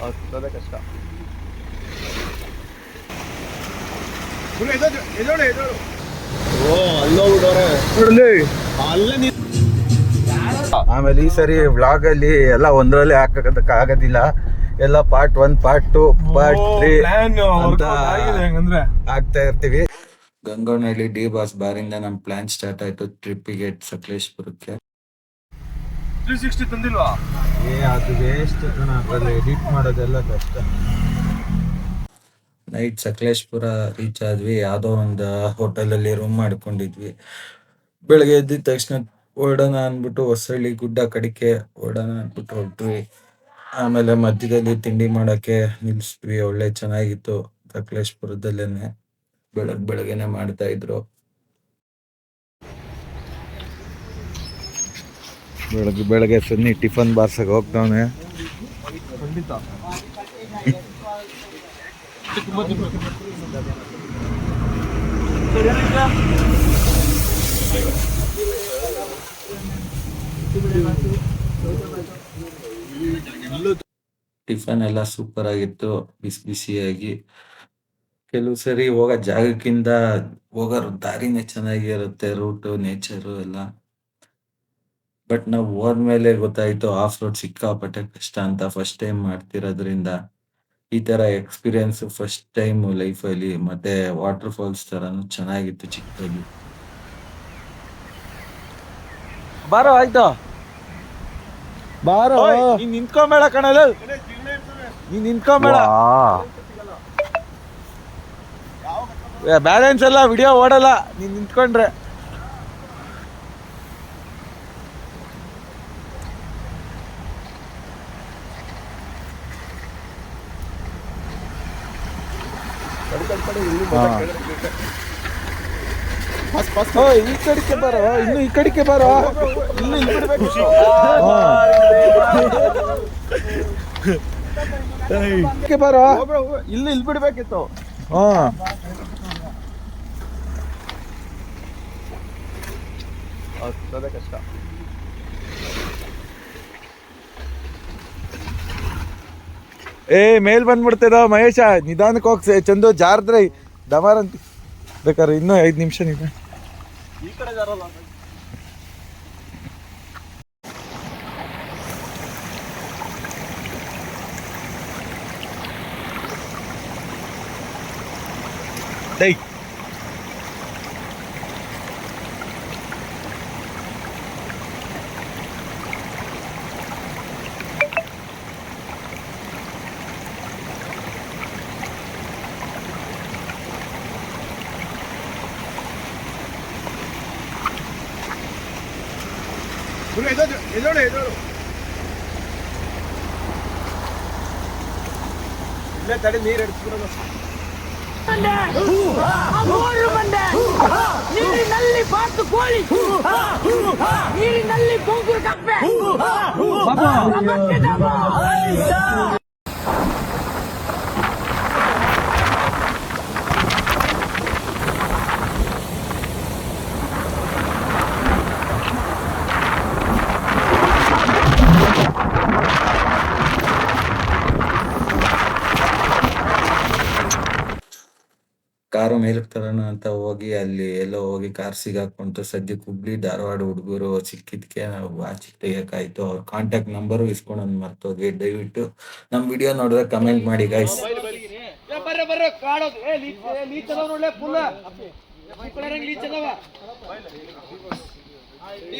ಹತ್ತೋದೇ ಕಷ್ಟ ಓ ಅಲ್ಲೋಗ್ಬಿಟ್ಟವ್ರೆ ಅಲ್ಲೇ ಆಮೇಲೆ ಈ ಸರಿ ವ್ಲಾಗ್ ಅಲ್ಲಿ ಎಲ್ಲ ಒಂದ್ರಲ್ಲಿ ಹಾಕಕ್ ಆಗೋದಿಲ್ಲ. ಎಲ್ಲ part one part two part three ಅಂತ ಆಗ್ತಾ ಇರ್ತೀವಿ. ಗಂಗೋನಹಳ್ಳಿ ಡಿ ಬಾಸ್ ಬಾರಿಂದ ನಮ್ ಪ್ಲಾನ್ ಸ್ಟಾರ್ಟ್ ಆಯ್ತು. ಟ್ರಿಪ್ಪಿಗೆ ಸಕಲೇಶ್ಪುರಕ್ಕೆ. Three sixty ತಂದಿಲ್ವಾ? ಏ ಅದು ವೇಸ್ಟ್ ಅದ್ರಲ್ಲಿ ಎಡಿಟ್ ಮಾಡೋದೆಲ್ಲ ಕಷ್ಟ. ನೈಟ್ ಸಕಲೇಶ್ಪುರ ರೀಚ್ ಆದ್ವಿ ಯಾವುದೋ ಒಂದು ಹೋಟೆಲಲ್ಲಿ ರೂಮ್ ಮಾಡ್ಕೊಂಡಿದ್ವಿ. ಬೆಳಗ್ಗೆ ಎದ್ದಿದ ತಕ್ಷಣ ಓಡೋಣ ಅಂದ್ಬಿಟ್ಟು ಹೊಸಳ್ಳಿ ಗುಡ್ಡ ಕಡಿಕೆ ಓಡೋಣ ಅಂದ್ಬಿಟ್ಟು ಹೊರಟ್ವಿ ಆಮೇಲೆ ಮಧ್ಯದಲ್ಲಿ ತಿಂಡಿ ಮಾಡೋಕ್ಕೆ ನಿಲ್ಲಿಸ್ವಿ ಒಳ್ಳೆ ಚೆನ್ನಾಗಿತ್ತು ಸಕಲೇಶ್ಪುರದಲ್ಲೇನೆ. ಬೆಳಗ್ಗೆ ಬೆಳಗ್ಗೆನೆ ಮಾಡ್ತಾ ಇದ್ರು. ಬೆಳಗ್ಗೆ ಬೆಳಗ್ಗೆ ಸನ್ನಿ ಟಿಫನ್ ಬಾರ್ಸಕ್ಕೆ ಹೋಗ್ತಾವನೆ. ಟಿಫನ್ ಎಲ್ಲ ಸೂಪರ್ ಆಗಿತ್ತು, ಬಿಸಿ ಬಿಸಿಯಾಗಿ. ಕೆಲವು ಸರಿ ಹೋಗೋ ಜಾಗಕ್ಕಿಂತ ಹೋಗೋ ದಾರಿನೇ ಚೆನ್ನಾಗಿರುತ್ತೆ, ರೂಟು, ನೇಚರು ಎಲ್ಲ. ಬಟ್ ನಾವು ಹೋದ್ಮೇಲೆ ಗೊತ್ತಾಯ್ತು ಆಫ್ ರೋಡ್ ಸಿಕ್ಕಾಪಟ್ಟೆ ಕಷ್ಟ ಅಂತ ಫಸ್ಟ್ ಟೈಮ್ ಮಾಡ್ತಿರೋದ್ರಿಂದ ಈ ತರ ಎಕ್ಸ್ಪೀರಿಯನ್ಸ್ ಫಸ್ಟ್ ಟೈಮ್ ಲೈಫಲ್ಲಿ ಮತ್ತೆ ವಾಟರ್ ಫಾಲ್ಸ್ ತರನು ಚೆನ್ನಾಗಿತ್ತು ಚಿಕ್ಕದಾಗಿ. ಬಾರೋ ಆಯ್ತು. ಬಾರೋ. ನೀನ್ ನಿಂತ್ಕೊಂಬೇಡ ಕಣಲ್ಲ ನೀನ್ ನಿಂತ್ಕೊಂಬೇಡ. ಬ್ಯಾಲೆನ್ಸ್ ಎಲ್ಲ ವಿಡಿಯೋ ಓಡಲ್ಲ. ನೀನ್ ನಿಂತ್ಕೊಂಡ್ರೆ. ಈ ಕಡೆಗೆ ಬಾರೋ ಇನ್ನು ಈ ಕಡೆಗೆ ಬಾರೋ. ಇನ್ನು ಇಲ್ಲಿ ಕಡೆ ಇದಕ್ಕೆ ಬಾರೋ. ಇಲ್ಲಿ ಇಲ್ಲಿ ಬಿಡ್ಬೇಕಿತ್ತು. ಹಾ. ಕಷ್ಟ. ಏ, ಮೇಲ್ ಬಂದ್ಬಿಡ್ತೇದ ಮಹೇಶ, ನಿಧಾನಕ್ಕೆ ಹೋಗ್ ಸೆ- ಚಂದು ಜಾರದ್ರೆ ಡಮಾರ್ ಅಂತ ಬೇಕಾದ್ರೆ ಇನ್ನೂ ಐದು ನಿಮಿಷ ನಿಧಾನ ಡೈ. ಇಲ್ಲೇ ತಡೆ ನೀರು ಎಡ್ಸ್ಬಿಡೋದು ಮೂರು ಮಂಡೆ ನೀರಿನಲ್ಲಿ ಬಾತು ಕೋಳಿ ಮೇಲಕ್ಕೆ ತರೋಣ ಅಂತ ಹೋಗಿ ಅಲ್ಲಿ ಎಲ್ಲೋ ಹೋಗಿ ಕಾರ್ ಸಿಗಾಕೊಂತು ಸದ್ಯಕ್ಕೆ ಹುಬ್ಳಿ ಧಾರವಾಡ ಹುಡುಗರು ಸಿಕ್ಕಿದ್ಕೆ ನಾವು ವಾಚ್ ತೆಗಿಯಕಾಯ್ತು. ಅವ್ರ ಕಾಂಟ್ಯಾಕ್ಟ್ ನಂಬರು ಇಸ್ಕೊಂಡ್ ಹೋಗಿ ದಯವಿಟ್ಟು ನಮ್ ವಿಡಿಯೋ ನೋಡಿದ್ರೆ ಕಮೆಂಟ್ ಮಾಡಿ ಗೈಸ್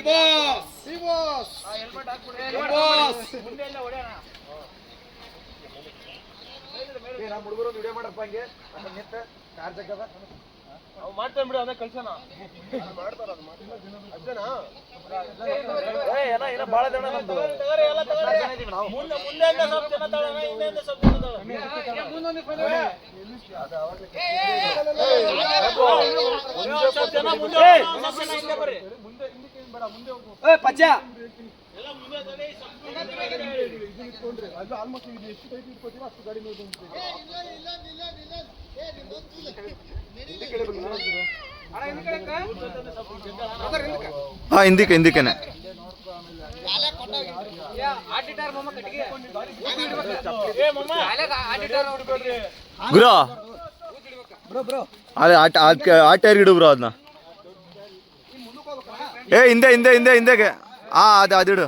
ಬಾಸ್. ಬಾಸ್. ಆ ಹೆಲ್ಮೆಟ್ ಹಾಕ್ಬಿಡಿ. ಬಾಸ್. ಮುಂದೆ ಎಲ್ಲ ಹೊಡೆಯೋಣ ನಮ್ಮ ಹುಡುಗರು ವಿಡಿಯೋ ಮಾಡಪ್ಪ ಹಂಗೆ ನಿಂತ ಕಾರ್ ಜಗ್ಗದ ಅವ್ ಮಾಡ್ತಾನೆ ಬಿಡು ಅದೇ ಕಳ್ಸೋಣ ಏ ಏನ ಏನ ಭಾಳ ಜನ ನಮ್ದು ಮುಂದೆ ಮುಂದೆಯಿಂದ ಸ್ವಲ್ಪ ಜನ ಹಿಂದೆಯಿಂದ ಸ್ವಲ್ಪ ಜನ ಏ, ಮುಂದೊಂದು ಇಪ್ಪತ್ತು ಜನ. ಏ, ಏ, ಏ, ಒಂದ್ ಆಲ್ಮೋಸ್ಟ್ ಎಷ್ಟು ಟೈಪ್ ಅಷ್ಟು ಗಾಡಿ ಮೇಲೆ ಹಿಂದಿಕ್ಕೆ ಹಿಂದಿಕ್ಕೇನೆ ಗುರು. ಅದೇ ಆಟ ಆಟ ಆಟ ಇಡು ಬ್ರೋ ಅದನ್ನ. ಏ, ಹಿಂದೆ ಹಿಂದೆ ಹಿಂದೆ, ಹಿಂದೆಗೆ. ಹಾ ಅದು ಅದಿಡು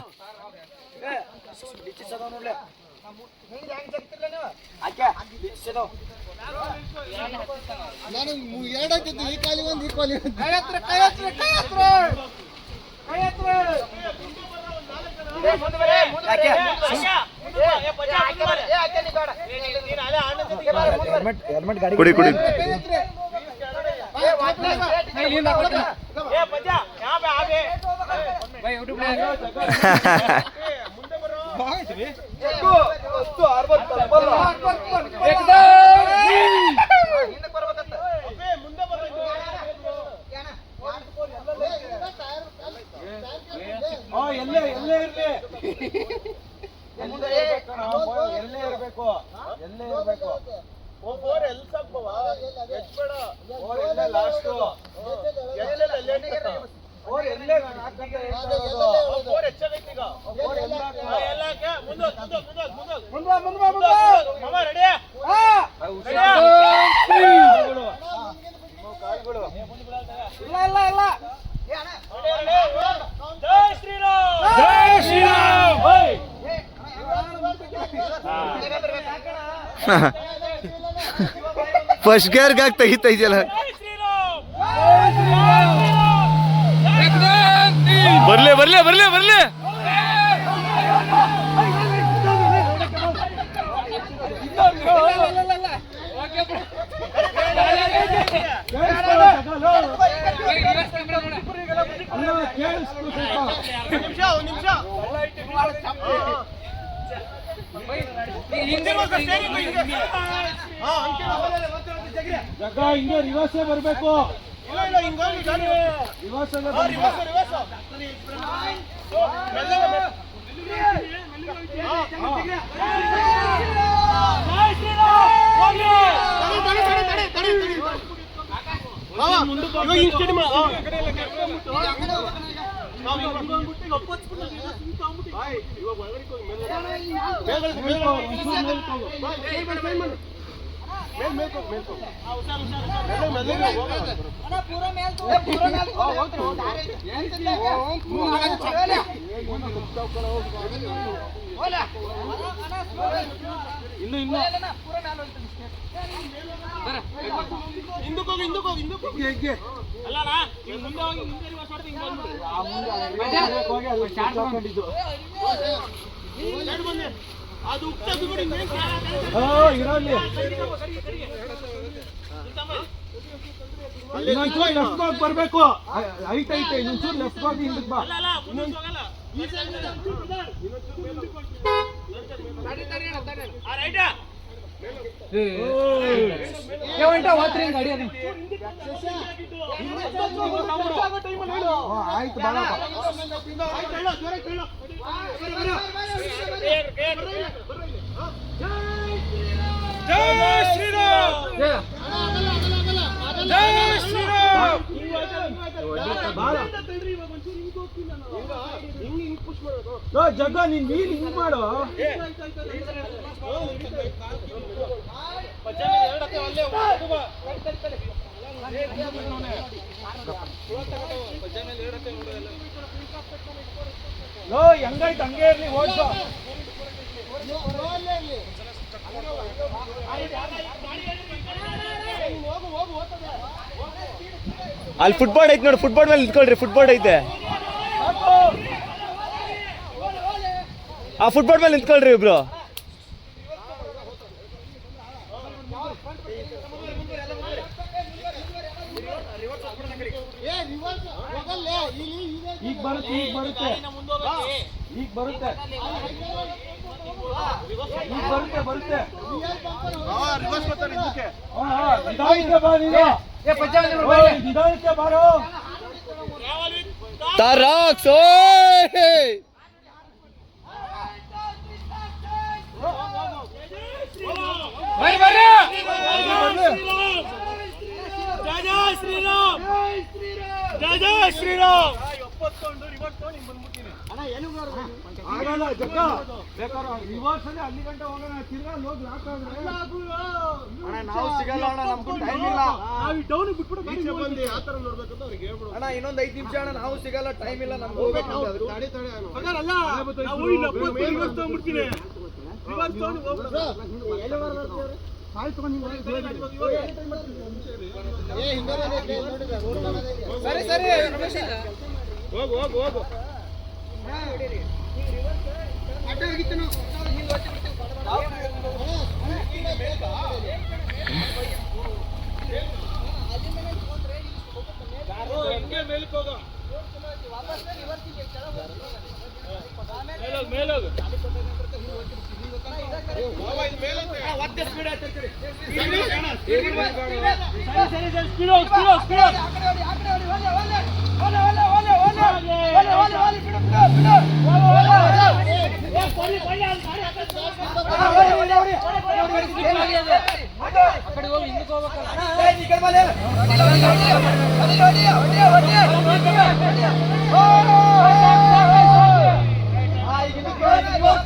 ಕುಡಿ ಕುಡಿ. ಎಲ್ಲೇ ಎಲ್ಲೇ ಇರ್ಲಿ ಎಲ್ಲೇ ಇರ್ಬೇಕು ಎಲ್ಲೇ ಇರ್ಬೇಕು ಓಪೋರ್ ಎಲ್ ಸಪ್ಪವ ಎಚ್ಬೇಡ ಲಾಸ್ಟ್ ಎಲ್ಲೇ ಲೇಟ್ ಓರ್ ಎಲ್ಲೇ ಓಪೋರ್ ಹೆಚ್ಚಾಗೈತಿ ಈಗ ಓಪೋರ್ ಎಲ್ಲ ಎಲ್ಲಕ್ಕೆ ಮುಂದೆ ಮುಂದೆ ಮುಂದೆ ಮುಂದೆ ಮುಂದೆ ಮುಂದೆ ಮಾಮ ರೆಡಿ ಇಲ್ಲ ಇಲ್ಲ ಇಲ್ಲ. ಜೈ ಶ್ರೀರಾಮ್. ಜೈ ಶ್ರೀರಾಮ್. ಫಸ್ಟ್ ಗೇರ್ಗಾಗಿ ತೆಗಿತಾ ಇದೆಯಲ್ಲ. ಬರ್ಲೆ ಬರ್ಲಿ ಬರ್ಲೆ ಬರ್ಲೆ. ಜಗ ಹಿಂಗೆ ರಿವರ್ಸೇ ಬರಬೇಕು. ಇಲ್ಲ ಇಲ್ಲ ಹಿಂಗೆ ಹೋಗಿ ಗಾಡಿ ರಿವರ್ಸ್ ಹಾ, reverse, reverse. ಓ, ಮೆಲ್ಲಗೆ, ಮೆಲ್ಲ- ಹಾ, ಹಾ. ತಡಿ, ತಡಿ, ತಡಿ, ತಡಿ, ತಡಿ, ತಡಿ. ಹಾ, ಇವಾಗ ಹಿಂಗೆ steady ಮಾಡು. ಹಾ, ಈ ಕಡೆ ಇಲ್ಲ, ಈ ಕಡೆ ಮುಟ್ಟು. ಹಾ, ನಾವು ಹಿಂಗೆ ಬಂದ್ಬಿಟ್ಟು ಈಗ ಒಪ್ಪು ಹಚ್ಬಿಟ್ಟು ಈಗ ಸುಮ್ನೆ ತಗೊಂಡ್ಬಿಟ್ಟು. ಬಾಯ್, ಇವಾಗ ಒಳಗಡೆ ಹೋಗಿ ಮೇಲ್ಗಡೆ. ಮೇಲ್ಗಡೆ, ಮೇಲ್ಗಡೆ. ಬಾಯ್, ಕೈ ಮಾಡು, ಕೈ ಮಾಡು. ಮೇಲ್ ಮೇಲ್ ಹೋಗು, ಮೇಲ್ ಹೋಗು. ಹಾ, ಹುಷಾರು, ಹುಷಾರು, ಹುಷಾರು. ಮೆಲ್ಲ, ಮೆಲ್ಲಗೆ ಹೋಗೋಣ. ಇನ್ನು ಇನ್ನು ಹಿಂದಕ್ಕೆ ಹೋಗು ಹಿಂದಕ್ಕೆ ಹೋಗು ಹಿಂದಕ್ಕೆ ಹೋಗು ಅಲ್ಲ ಅಲ್ಲ, ಈಗ ಮುಂದೆ ಹೋಗಿ ಮುಂದೆ reverse ಹೊಡ್ದು ಹಿಂಗೆ ಬಂದ್ಬಿಡು. ಹೋಗಿ ಅಲ್ಲಿ ಸ್ಟಾರ್ಟ್ ಮಾಡ್ಕೊಂಡಿದ್ದು ಸೈಡ್ ಬನ್ನಿ. ಇನ್ನೊಂಚೂರು ಲೆಫ್ಟ್ ಹೋಗಿ ಬರ್ಬೇಕು ಐಟ್ ಐತೆ ಇನ್ನೊಂಚೂರು ಲೆಫ್ಟ್ ಹೋಗಿ ಹಿಂದಕ್ಕೆ ಬಾ ಆಯ್ತು ಅಲ್ಲ, ಮುಂದೆ ಹೋಗಲ್ಲ. ಈ side ಇಂದ ಒಂಚೂರು ಬಿಡು. ಇನ್ನೊಂಚೂರು ಮೇಲ್ ಹೋಗ್ತೀನಿ. ಆ, right ಆ? ಹ್ಞೂ, ಆಯ್ತು ಬಾಳಪ್ಪ ಆಯ್ತು, ಹೇಳು, ಜೋರಾಗಿ ಹೇಳು. ಬೇಗ, ಬೇಗ, ಬೇಗ. ಬಾಳ ಓ, ಜಗ್ಗ, ನೀನ್ ನೀನ್ ಹಿಂಗ್ ಮಾಡು. ಲೋ ಹೆಂಗೈತೆ ಹಂಗೆ ಇರ್ಲಿ, ಓಡ್ಸು. ಅಲ್ಲಿ ಫುಟ್ಬಾಲ್ ಐತೆ ನೋಡಿ ಫುಟ್ಬಾಲ್ ಮೇಲೆ ನಿಂತ್ಕೊಳ್ರಿ ಫುಟ್ಬಾಲ್ ಐತೆ. ಆ ಫುಟ್ಬೋರ್ಡ್ ಮೇಲೆ ನಿಂತ್ಕೊಳ್ರಿ ಇಬ್ರು ಈಗ ಬರುತ್ತೆ ಈಗ ಬರುತ್ತೆ ಈಗ ಬರುತ್ತೆ ಈಗ ಬರುತ್ತೆ ಬರುತ್ತೆ ಹಾ, reverse ಬರ್ತಾರೆ ಹಿಂದಕ್ಕೆ. ಹಾ, ಹಾ, ನಿಧಾನಕ್ಕೆ ಬಾ ನೀನು ಓ, ನಿಧಾನಕ್ಕೆ ಬಾರೋ ತಾರಾಕ್ಸ್ ಜೈ ಜೈ ಶ್ರೀರಾಮ್ ಜಯ ಜಯ ಶ್ರೀರಾಮ್! ಎಪ್ಪತ್ತೊಂದು ರಿವರ್ಸ್ ತಗೊಂಡು ಹಿಂಗ್ ಬಂದ್ಬಿಡ್ತೀನಿ ಆಗಲ್ಲ ಜಗ್ಗ ಬೇಕಾದ್ರೆ ರಿವರ್ಸ್ ಅಲ್ಲಿ ಅಲ್ಲಿ ಗಂಟೆ ಹೋಗೋಣ ತಿರ್ಗಾ ಹೋಗಿ ಲಾಕ್ ಆದ್ರೆ ನಾವು ಸಿಗಲ್ಲ ಅಣ್ಣ ನಮ್ಗೂ ಟೈಮ್ ಇಲ್ಲ ನಾವು ಡೌನ್ ಬಿಟ್ಬಿಡು ಈಚೆ ಬಂದು ಆ ಥರ ನೋಡ್ಬೇಕಂತ ಅವ್ರಿಗೆ ಹೇಳ್ಬಿಡು ಅಣ್ಣ ಇನ್ನೊಂದು ಐದ್ ನಿಮಿಷ ಅಣ್ಣ ನಾವು ಸಿಗಲ್ಲ ಟೈಮ್ ಇಲ್ಲ ನಮ್ಗೆ ಹೋಗ್ಬೇಕು. ತಡೆ ತಡೆ ಪಗಾರ ಅಲ್ಲ ನಾವು ಇಲ್ಲಿ ರಿವರ್ಸ್ ತಗೊಂಡ್ಬಿಡ್ತೀನಿ ರಿವರ್ಸ್ ತಗೊಂಡು ಹೋಗ್ಬಿಡು ಸರಿ ಸರಿ ಹೋಗು ಹೋಗು ಹೋಗು ಹಿಂಗೆ ಮೇಲಕ್ಕೆ ಹೋಗು ಮೇಲೋಗು ಮೇಲೋಗು ಬಾಬಾ,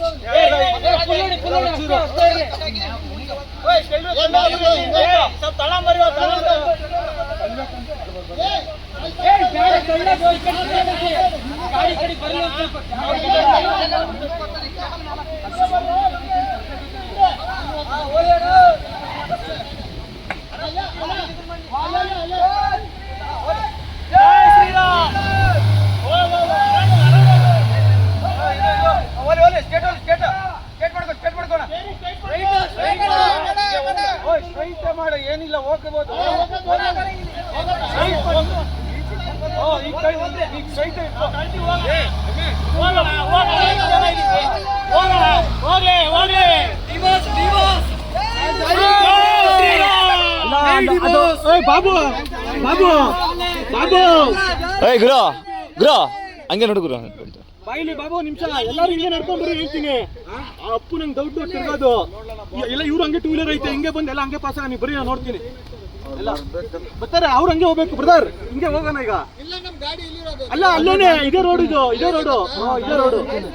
ಮೇಲಂತೆ. ಸರಿ, ಸರಿ, ಸ್ಪೀಡ್ ಹೋಗು, ಸ್ಪೀಡ್ ಹೋಗು, ಸ್ಪೀಡ್ ಹೋಗು. ಸ್ವಲ್ಪ ತಳ ಮರಿಯೋ, ತಳ ಮರಿಯೋ. ಜೈ ಶ್ರೀರಾಮ್ ಹೋಗು, ಹೋಗು, ಮಾಡು ಏನಿಲ್ಲ ಹೋಗಬಹುದು. ಬಾಬು ಬಾಬು ಬಾಬು ಏಯ್ ಗುರು ಗುರು ಹಂಗೆ ನೋಡು ಗುರು ಬಾಯಿಲಿ ಬಾಬು ನಿಮಿಷ ಎಲ್ಲರೂ ಹಿಂಗೆ ನಡ್ಕೊಂಡ್ ಬರ್ರಿ ಹೇಳ್ತೀನಿ ಆ ಅಪ್ಪು ನಂಗೆ ಡೌಟ್ ತಿರ್ಗೋದು ಎಲ್ಲ ಇವ್ರು ಹಂಗೆ ಟೂ ವೀಲರ್ ಐತೆ ಹಿಂಗೆ ಬಂದು ಎಲ್ಲ ಹಂಗೆ ಪಾಸ್ ಆಗಿ ಬರೀ ನಾನು ನೋಡ್ತೀನಿ ಎಲ್ಲ ಬರ್ತಾರೆ ಅವ್ರು ಹಂಗೆ ಹೋಗ್ಬೇಕು ಬ್ರದರ್ ಹಿಂಗೆ ಹೋಗೋಣ ಈಗ ಅಲ್ಲ ಅಲ್ಲೇನೆ ಇದೇ ರೋಡ್ ಇದು ಇದೇ ರೋಡು ಇದೇ ರೋಡು ಇಲ್ಲಿ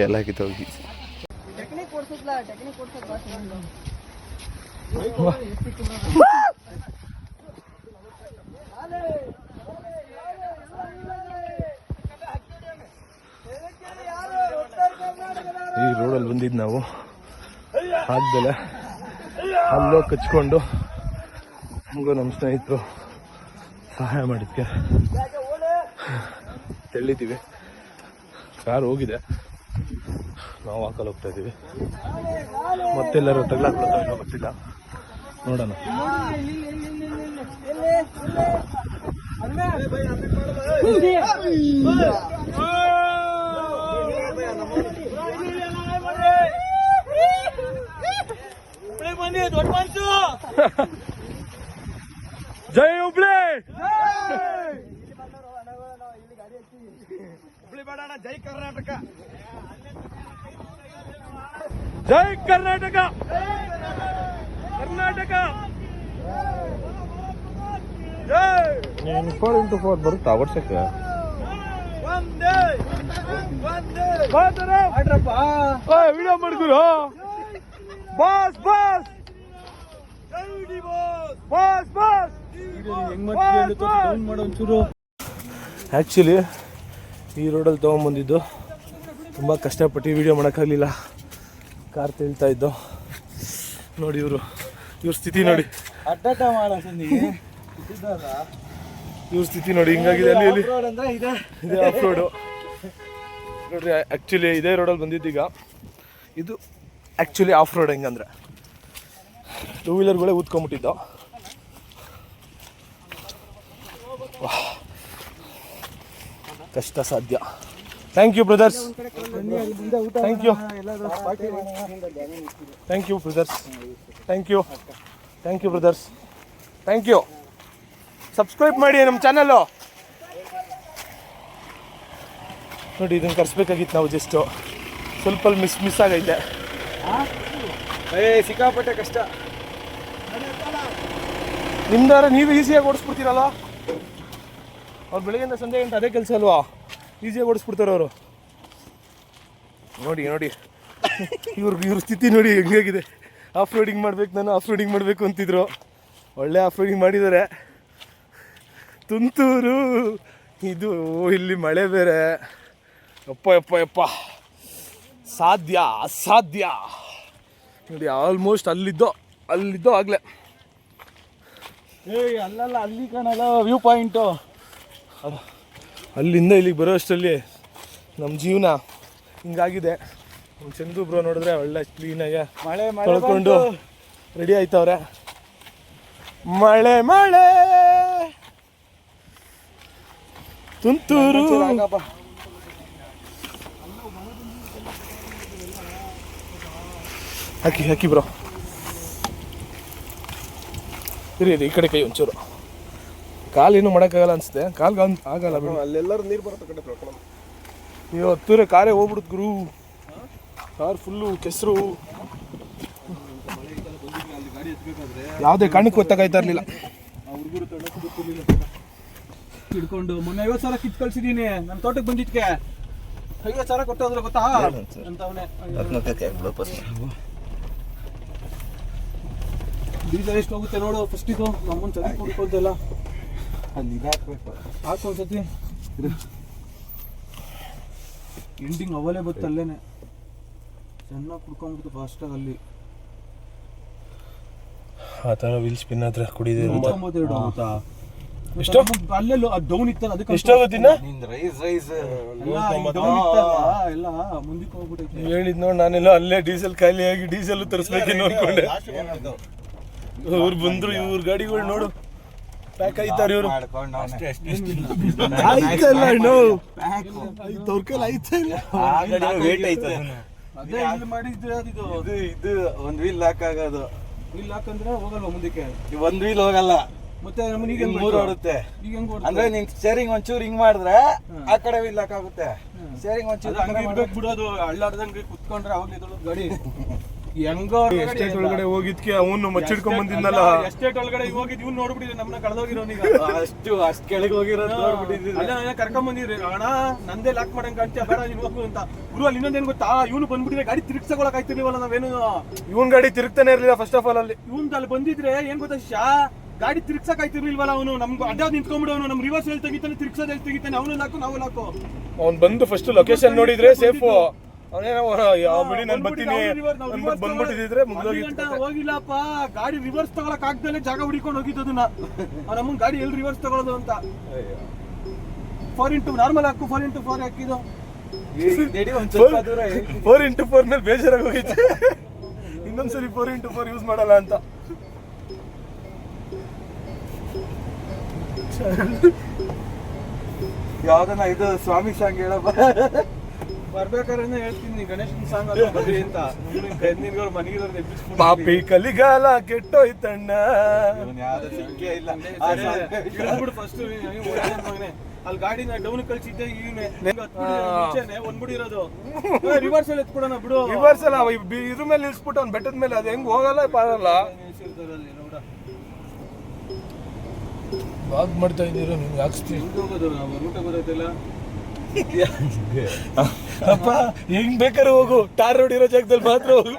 ಎಲ್ಲ ಹಾಕಿತ್ತು ಹೋಗಿ ಈ ರೋಡಲ್ಲಿ ಬಂದಿದ್ದು ನಾವು ಆಗ್ದಲೆ ಅಲ್ಲೋ ಕಚ್ಕೊಂಡು ನಮಗೂ ನಮ್ಮ ಸ್ನೇಹಿತರು ಸಹಾಯ ಮಾಡಿದ್ಕೆ. ತೆಳ್ಳಿದ್ದೀವಿ ಕಾರ್ ಹೋಗಿದೆ. ನಾವು ಹಾಕಲು ಹೋಗ್ತಾ ಇದ್ದೀವಿ. ಮತ್ತೆಲ್ಲರೂ ಏನೋ ಗೊತ್ತಿಲ್ಲ. ನೋಡೋಣ. ದೊಡ್ಡ ಮನ್ಸು. Jai Hubli! Jai Karnataka. Jai Karnataka! Karnataka! Jai! Four into four ಬರುತ್ತಾ ವರ್ಷಕ್ಕೆ? ವಿಡಿಯೋ ಮಾಡ್ಕೊರು ಬಾಸ್ ಬಾಸ್. ಆ್ಯಕ್ಚುಲಿ ಈ ರೋಡಲ್ಲಿ ತೊಗೊಂಬಂದಿದ್ದು ತುಂಬ ಕಷ್ಟಪಟ್ಟು ವಿಡಿಯೋ ಮಾಡೋಕ್ಕಾಗಲಿಲ್ಲ. ಕಾರ್ ತೇಳ್ತಾ ಇದ್ದು. ನೋಡಿ ಇವರು. ಇವ್ರ ಸ್ಥಿತಿ ನೋಡಿ. ಇವ್ರ ಸ್ಥಿತಿ ನೋಡಿ, ಹಿಂಗಾಗಿದೆ ಅಲ್ಲಿ ಇಲ್ಲಿ ಇದೆ ಆಫ್ ರೋಡು ನೋಡ್ರಿ ಆ್ಯಕ್ಚುಲಿ ಇದೇ ರೋಡಲ್ಲಿ ಬಂದಿದ್ದೀಗ ಇದು ಆ್ಯಕ್ಚುಲಿ ಆಫ್ ರೋಡ್ ಹೆಂಗಂದ್ರೆ. ಟೂ ವೀಲರ್ಗಳೇ ಊದ್ಕೊಂಬಿಟ್ಟಿದ್ದು. ಕಷ್ಟ ಸಾಧ್ಯ. Thank you brothers thank you thank you brothers thank you thank you brothers thank you subscribe ಮಾಡಿ ನಮ್ಮ ಚಾನಲ್ಲು ನೋಡಿ, ಇದನ್ನು ಕರೆಸ್ಬೇಕಾಗಿತ್ತು ನಾವು ಜಸ್ಟು ಸ್ವಲ್ಪ ಮಿಸ್ ಮಿಸ್ ಆಗೈತೆ. ಏ, ಸಿಕ್ಕಾಪಟ್ಟೆ ಕಷ್ಟ. ನಿಮ್ದಾರ ನೀವು ಈಸಿಯಾಗಿ ಓಡಿಸ್ಬಿಡ್ತೀರಲ್ಲ? ಅವ್ರು ಬೆಳಗ್ಗೆಯಿಂದ ಸಂಜೆ ಅಂತ ಅದೇ ಕೆಲಸ ಅಲ್ವಾ? ಈಸಿಯಾಗಿ ಓಡಿಸ್ಬಿಡ್ತಾರೆ ಅವರು. ನೋಡಿ ನೋಡಿ. ಇವ್ರ ಇವ್ರ ಸ್ಥಿತಿ ನೋಡಿ ಹೆಂಗಾಗಿದೆ ಆಫ್ ರೋಡಿಂಗ್ ಮಾಡ್ಬೇಕು ನಾನು ಆಫ್ ರೋಡಿಂಗ್ ಮಾಡಬೇಕು ಅಂತಿದ್ರು. ಒಳ್ಳೆ ಆಫ್ ರೋಡಿಂಗ್ ಮಾಡಿದ್ದಾರೆ ತುಂತೂರು, ಇದು ಇಲ್ಲಿ ಮಳೆ ಬೇರೆ. ಅಪ್ಪ ಯಪ್ಪ ಅಪ್ಪ ಸಾಧ್ಯ, ಅಸಾಧ್ಯ. ನೋಡಿ ಆಲ್ಮೋಸ್ಟ್ ಅಲ್ಲಿದ್ದೋ ಅಲ್ಲಿದ್ದೋ ಆಗಲೇ. ಏಯ್ ಅಲ್ಲಲ್ಲ ಅಲ್ಲಿ ಕಾಣಲ್ಲ ವ್ಯೂ ಪಾಯಿಂಟು ಅಲ್ಲಿಂದ ಇಲ್ಲಿಗೆ ಬರೋ ಅಷ್ಟರಲ್ಲಿ ನಮ್ಮ ಜೀವನ ಹಿಂಗಾಗಿದೆ. ನಮ್ಮ ಚಂದು ಬ್ರೋ ನೋಡಿದ್ರೆ ಒಳ್ಳೆ ಕ್ಲೀನಾಗೆ ಮಳೆ ಮಳೆ ತೊಳ್ಕೊಂಡು ರೆಡಿ ಆಯ್ತವ್ರೆ ಮಳೆ ಮಳೆ. ತುಂತೂರು. ಹಾಕಿ ಹಾಕಿ ಬ್ರೋ ಇರಿ ಇರಿ ಈ ಕಡೆ ಕೈ ಒಂಚೂರು. ಕಾಲೇನು ಮಾಡೋಕ್ಕಾಗಲ್ಲ ಅನ್ಸುತ್ತೆ. ಕಾಲ್ಗೆ ಆಗಲ್ಲ ಬಿಡು. ಅಲ್ಲೆಲ್ಲರೂ ನೀರು ಬರುತ್ತೆ ಕಡೆ ತೊಳ್ಕೊಳ್ಳೋಣ ನೀವು ಹತ್ತೂರೆ ಕಾರೇ ಹೋಗ್ಬಿಡುತ್ತೆ ಗುರು. ಕಾರ್ ಫುಲ್ಲು ಕೆಸರು. ಯಾವುದೇ ಕಣ್ಣು ಗೊತ್ತಾಗ್ತಾ ಇರಲಿಲ್ಲ. ಹಿಡ್ಕೊಂಡು ಮೊನ್ನೆ ಐವತ್ತು ಸಾವಿರ ಕಿತ್ ಕಳ್ಸಿದೀನಿ ನನ್ನ ತೋಟಕ್ಕೆ ಬಂದಿದ್ಕೆ. ಐವತ್ತು ಸಾವಿರ ಕೊಟ್ಟು ಅಂದ್ರೆ ಗೊತ್ತಾ ಅಂತವನೇ. ಡೀಸೆಲ್ ಎಷ್ಟು ಹೋಗುತ್ತೆ ನೋಡು. ಫಸ್ಟ್ ಇದು ನಮ್ಮನ್ನ ಚೆನ್ನಾಗಿ ಕುಡ್ಕೊಳ್ತಿಲ್ಲ ಅಲ್ಲಿ ಹಾಕ್ಬೇಕು. ಹಾಕು ಒಂದ್ಸತಿ. ಎಂಡಿಂಗ್ ಅವಲೇ ಬತ್ತು ಅಲ್ಲೇನೆ. ಚೆನ್ನಾಗಿ ಕುಡ್ಕೊಂಡ್ಬಿಡ್ತು ಫಾಸ್ಟಾಗಿ ಅಲ್ಲಿ. ಆ ಥರ ವೀಲ್ ಸ್ಪಿನ್ ಹತ್ರ ಕುಡಿದೆ ತೊಂಬತ್ತೆರಡು ಆಗುತ್ತಾ? ಎಷ್ಟು? ಅಲ್ಲೆಲ್ಲೋ ಅದು ಡೌನ್ ಇತ್ತಲ್ಲ ಅದಕ್ಕೆ ಎಷ್ಟಾಗುತ್ತಿನ ಎಲ್ಲ ಡೌನ್ ಇತ್ತಲ್ಲ ಎಲ್ಲ ಮುಂದಕ್ಕೆ ಹೋಗ್ಬಿಟ್ಟೈತೆ. ಹೇಳಿದ್ ನೋಡಿ ನಾನೆಲ್ಲ ಅಲ್ಲೇ ಡೀಸೆಲ್ ಖಾಲಿ ಆಗಿ ಡೀಸೆಲ್ ತರಿಸ್ಬೇಕು ಅನ್ಕೊಂಡೆ. ಇವ್ರು ಬಂದ್ರು ಇವ್ರ ಗಾಡಿಗಳು ನೋಡು. ಪ್ಯಾಕ್ ಆಯ್ತಾರ ಇವರು. ಆಯ್ತಲ್ಲ ಅಣ್ಣು ಅವ್ರ ಕೈಲಿ ವೇಟ್ ಇಲ್ಲ. ಅದೇ ಇಲ್ಲಿ ಮಾಡಿದ್ರೆ ಅದು ಇದು. ಇದು ಒಂದ್ ವೀಲ್ ಲಾಕ್ ಆಗೋದು. ಲಾಕ್ ಅಂದ್ರೆ ಹೋಗಲ್ಲ ಮುಂದಕ್ಕೆ? ಒಂದ್ ವೀಲ್ ಹೋಗಲ್ಲ. ಮತ್ತೆ ಈಗ ಮೂರ್ ಓಡುತ್ತೆ. ಅಂದ್ರೆ ನಿನ್ ಸ್ಟೇರಿಂಗ್ ಒಂಚೂರು ಹಿಂಗ್ ಮಾಡಿದ್ರೆ ಆ ಕಡೆ ವೀಲ್ ಲಾಕ್ ಆಗುತ್ತೆ. ಸ್ಟೇರಿಂಗ್ ಒಂಚೂರು ಹಂಗೆ ಬಿಡೋದು ಅಳ್ಳಾಡ್ದಂಗೆ ಕುತ್ಕೊಂಡ್ರೆ ಅವಾಗ ಗಾಡಿ. ಹೆಂಗೋ ಎಸ್ಟೇಟ್ ಒಳಗಡೆ ಹೋಗಿದ್ಕೆ ಅವನು ಮಚ್ಚಿಡ್ಕೊಂಡ್ ಬಂದಿದ್ನಲ್ಲ. ಎಸ್ಟೇಟ್ ಒಳಗಡೆ ಹೋಗಿದ್ ಇವ್ನು ನೋಡ್ಬಿಟ್ಟಿದ್ರೆ ನಮ್ಮನ್ನ ಕಳೆದೋಗಿರೋನೀಗ ಅಷ್ಟು ಅಷ್ಟ್ ಕೆಳಗೆ ಹೋಗಿರೋದು ನೋಡ್ಬಿಟ್ಟಿದ್ದೀರಿ ಅಲ್ಲ ಕರ್ಕೊಂಡ್ ಬಂದಿದ್ರಿ ಅಣ್ಣ ನಂದೇ ಲಾಕ್ ಮಾಡಂಗ್ ಕಾಣ್ತೀಯ? ಬೇಡ ನೀನು ಹೋಗು ಅಂತ. ಗುರು ಅಲ್ಲಿ ಇನ್ನೊಂದೇನ್ ಗೊತ್ತಾ? ಇವನು ಬಂದ್ಬಿಟ್ಟಿದ್ರೆ ಗಾಡಿ ತಿರ್ಗ್ಸಕೊಳಕ್ ಆಯ್ತಿರ್ಲಿಲ್ಲ ನಾವೇನು? ಇವನ್ ಗಾಡಿ ತಿರುಗ್ತಾನೆ ಇರ್ಲಿಲ್ಲ ಫಸ್ಟ್ ಆಫ್ ಆಲ್ ಅಲ್ಲಿ. ಇವನ್ ಅಲ್ಲಿ ಬಂದಿದ್ರೆ ಏನ್ ಗೊತ್ತಾ ಶಾ ಗಾಡಿ ತಿರ್ಗ್ಸಕ್ ಆಯ್ತಿರ್ಲಿಲ್ವಲ್ಲ ಅವನು? ನಮ್ಗೆ ಅಡ್ಡ ನಿಂತ್ಕೊಂಡ್ಬಿಡು ನಮ್ ರಿವರ್ಸ್ ಎಲ್ಲಿ ತೆಗಿತಾನೆ ತಿರ್ಗ್ಸೋದ್ ಎಲ್ಲಿ ತೆಗಿತಾನೆ? ಅವನು ಲಾಕು ನಾವು ಲಾಕು ಅವ್ನ್ ಬಂದು ಫಸ್ಟ್ ಲೊಕೇಶನ್ ನೋಡಿದ್ರೆ ಸೇಫು ಅವನೇನೋ ಬಿಡಿ ನಾನು ಬರ್ತೀನಿ. ಬಂದ್ಬಿಟ್ಟಿದ್ರೆ ಮುಗ್ದೋಗಿತ್ತು. ಹೋಗಿಲ್ಲಪ್ಪ ಗಾಡಿ ರಿವರ್ಸ್ ತಗೊಳಕ್ ಆಗ್ದಲೇ ಜಾಗ ಹುಡಿಕೊಂಡು ಹೋಗಿದ್ದು ಅದನ್ನ ನಮ್ಮನ್ ಗಾಡಿ ಎಲ್ಲಿ ರಿವರ್ಸ್ ತಗೊಳ್ಳೋದು ಅಂತ. ಫೋರ್ ಇಂಟು ನಾರ್ಮಲ್ ಹಾಕು ಫೋರ್ ಇಂಟು ಫೋರ್ ಹಾಕಿದ್ದು. ಫೋರ್ ಇಂಟು ಫೋರ್ ಮೇಲೆ ಬೇಜಾರಾಗಿ ಹೋಗಿತ್ತು ಇನ್ನೊಂದ್ಸರಿ ಫೋರ್ ಇಂಟು ಫೋರ್ ಯೂಸ್ ಮಾಡಲ್ಲ ಅಂತ. ಯಾವ್ದನ ಇದು ಸ್ವಾಮಿ ಸಾಂಗ್ ಹೇಳಪ್ಪ? ಬರ್ಬೇಕಾದ್ರೆ ಹೇಳ್ತೀನಿ ಗಣೇಶನ್ ಸಾಂಗ್ ಬರ್ರಿ ಅಂತ. ಎಬ್ಬಿಸ್ಬಿಟ್ಟು ಪಾಪಿ ಕಲಿಗಾಲ ಕೆಟ್ಟೋಯ್ತಣ್ಣ. ಯಾವ್ದು ಸಿಕ್ಕೇ ಇಲ್ಲ. ಅಲ್ಲಿ ಗಾಡಿನ ಡೌನ್ ಕಳ್ಸಿದ್ದೆ ಇವನೇ ಮುಂಚೆನೆ ಒಂದ್ಬಿಡಿ ಇರೋದು. ರಿವರ್ಸ್ ಅಲ್ಲಿ ಎತ್ಕೊಡೋಣ ಬಿಡು. ರಿವರ್ಸ್ ಅಲ್ಲ ಅವ ಬಿ- ಇದ್ರ ಮೇಲೆ ನಿಲ್ಸ್ಬಿಟ್ಟು ಅವ್ನು ಬೆಟ್ಟದ ಮೇಲೆ ಅದು ಹೆಂಗ್ ಹೋಗಲ್ಲ ಪಾರಲ್ಲ. ವಾಕ್ ಮಾಡ್ತಾ ಇದ್ದೀರ ನಿಮ್ಗೆ ಹಾಕ್ಸ್ತೀವಿ ಹೋಗೋದು ನಾವು ರೂಟ ಗೊತ್ತೈತಿಲ್ಲ ಅಪ್ಪ ಹೆಂಗ್ ಬೇಕಾದ್ರೆ ಹೋಗು. ಟಾರ್ ರೋಡ್ ಇರೋ ಜಾಗದಲ್ಲಿ ಮಾತ್ರ ಹೋಗು.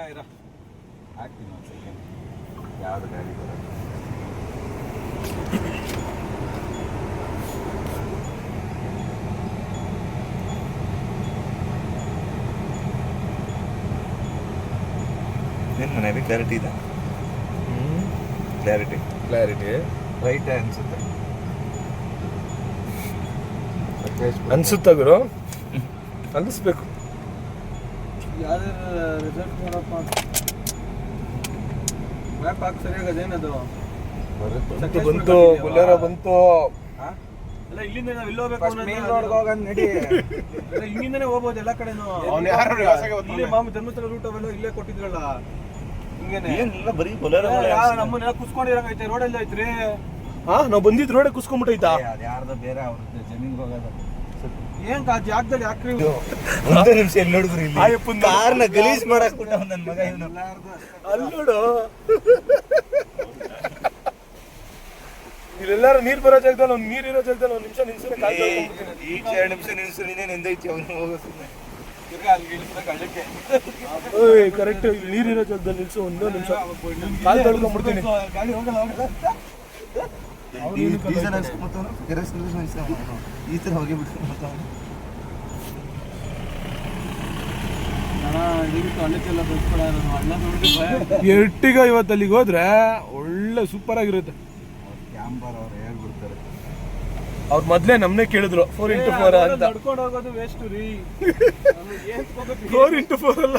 ಮನೇಲಿ ಕ್ಲಾರಿಟಿ ಇದೆ. ಕ್ಲಾರಿಟಿ ಕ್ಲಾರಿಟಿ ರೈಟ್ ಅನ್ಸುತ್ತೆ. ಅನ್ಸುತ್ತ ಗುರು? ಅನ್ಸ್ಬೇಕು ಯಾವ್ದಾರ ರಿಸಲ್ಟ್ ನೋಡಪ್ಪ ಮ್ಯಾಪ್ ಹಾಕಿ ಸರಿಯಾಗಿ ಅದೇನದು ಬಂತು ಬಂತು ಬುಲೆರೋ ಬಂತು. ಅಲ್ಲ ಇಲ್ಲಿಂದ ನಾವು ಇಲ್ಲಿ ಹೋಗ್ಬೇಕು ಮೇನ್ ರೋಡ್ಗೆ ಹೋಗಂದ್ ನಡಿ. ಇಲ್ಲಿಂದನೇ ಹೋಗ್ಬೋದು ಎಲ್ಲ ಕಡೆನೂ. ಅವ್ನು ಯಾರು ಇಲ್ಲೇ ಮಾಮೂಲಿ ಧರ್ಮಸ್ಥಳ ರೂಟ್ ಅವೆಲ್ಲ ಇಲ್ಲೇ ಕೊಟ್ಟಿದ್ರಲ್ಲ. ಹಿಂಗೇನೆ. ಏನಿಲ್ಲ ಬರೀ ಬೊಲೆರೋ ನಮ್ಮನ್ನ ಕುಸ್ಕೊಂಡಿರಂಗೈತೆ ರೋಡಲ್ಲಿ ಐತ್ರಿ ಹಾ ನಾವು ಬಂದಿದ್ ರೋಡೇ ಕುಸ್ಕೊಂಡ್ಬಿಟ್ಟೈತಾ ಅದು ಯಾರ್ದೋ ಬೇರೆ ಅವ್ರದ್ದು ಜಮೀನ್ಗೆ ಹೋಗೋದು. ಏನ್ ಕಾ ಜಾಗದಲ್ಲಿ ಯಾಕ್ರಿ ಒಂದು ನಿಮಿಷ ಇಲ್ಲಿ ನೋಡಿದ್ರು ಇಲ್ಲಿ. ಆಯಪ್ಪನ್ ಕಾರ್ನ ಗಲೀಜ್ ಮಾಡಕ್ ಬಿಟ್ಟ ನನ್ನ ಮಗ ಇವನು. ಅಲ್ಲಿ ನೋಡು. ಇಲ್ಲೆಲ್ಲಾರು ನೀರ್ ಬರೋ ಜಾಗದಲ್ಲಿ ಒಂದ್ ನೀರ್ ಇರೋ ಜಾಗದಲ್ಲಿ ಒಂದ್ ನಿಮಿಷ ನಿಲ್ಸಿದ್ರೆ ಕಾಲ್ ತೊಳ್ಕೊಂಡ್ಬಿಡ್ತೀನಿ. ಈಗ ಎರಡು ನಿಮಿಷ ನಿಲ್ಸು ನೀನೇ ನೆಂದೈತಿ ಅವನು ಹೋಗೋ ಸುಮ್ಮನೆ ಓಯ್ ಕರೆಕ್ಟ್ ನೀರ್ ಇರೋ ಜಾಗದಲ್ಲಿ ನಿಲ್ಸು ಒಂದೊಂದು ನಿಮಿಷ. ಕಾಲ್ ತೊಳ್ಕೊಂಡ್ಬಿಡ್ತೀನಿ ಗಾಡಿ ಹೋಗಲ್ಲ ಹೋಗಲ್ಲ ಡೀಸೆಲ್ ಹಾಕ್ಸ್ಕೊಂಬತ್ತವನು ಕೆರಸಿನ್ ಈ ಥರ ಹೋಗಿ ಎರ್ಟಿಗ ಇವತ್ತು ಅಲ್ಲಿಗೆ ಹೋದ್ರೆ ಒಳ್ಳೆ ಸೂಪರ್ ಆಗಿರುತ್ತೆ. ಕ್ಯಾಂಬರ್ ಅವ್ರು ಹೇಳ್ಬಿಡ್ತಾರೆ ಅವ್ರು ಮೊದ್ಲೇ ನಮ್ನೆ ಕೇಳಿದ್ರು ಫೋರ್ ಇಂಟು ಫೋರ್ ಅಂತ. ನಡ್ಕೊಂಡು ಹೋಗೋದು ವೇಸ್ಟ್ ರೀ. ಫೋರ್ ಇಂಟು ಫೋರ್ ಅಲ್ಲ.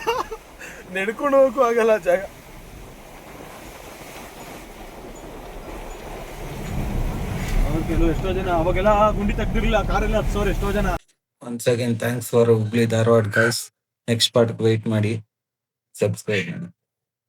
ನಡ್ಕೊಂಡು ಹೋಗಕ್ಕೂ ಆಗಲ್ಲ ಜಾಗ. ಕೆಲವು ಎಷ್ಟೋ ಜನ, ಅವಾಗೆಲ್ಲ ಗುಂಡಿ ತೆಗ್ದಿರ್ಲಿಲ್ಲ ಕಾರೆಲ್ಲ ಹತ್ಸೋರು ಎಷ್ಟೋ ಜನ. Once again thanks for Hubli Dharwad guys next part wait ಮಾಡಿ. ಸಬ್ಸ್ಕ್ರೈಬ್ ಮಾಡಿ.